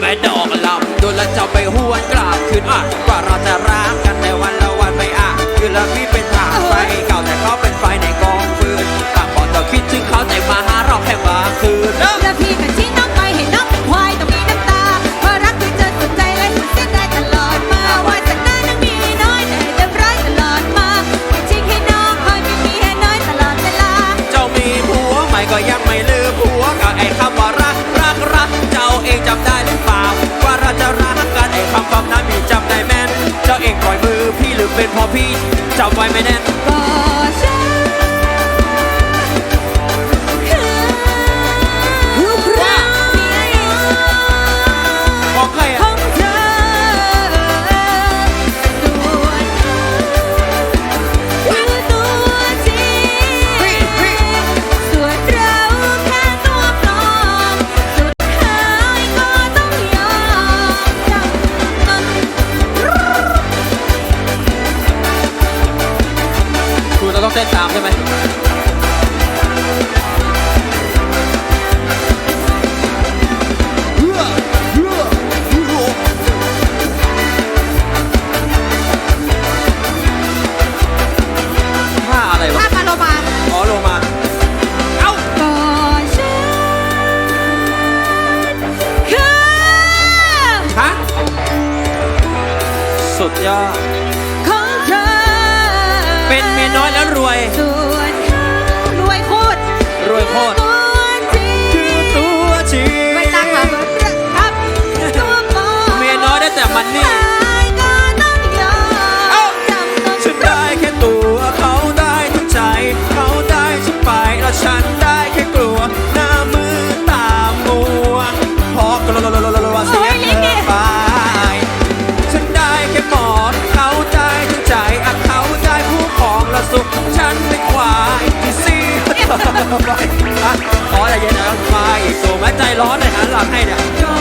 แม่ดอกลำโดนและจะไปหวนกลับคืนอะกว่าเราจะราก เป็นพอพี่จับไว้ไม่แน่น สูงและใจร้อนในยหันหลังให้เนี่ย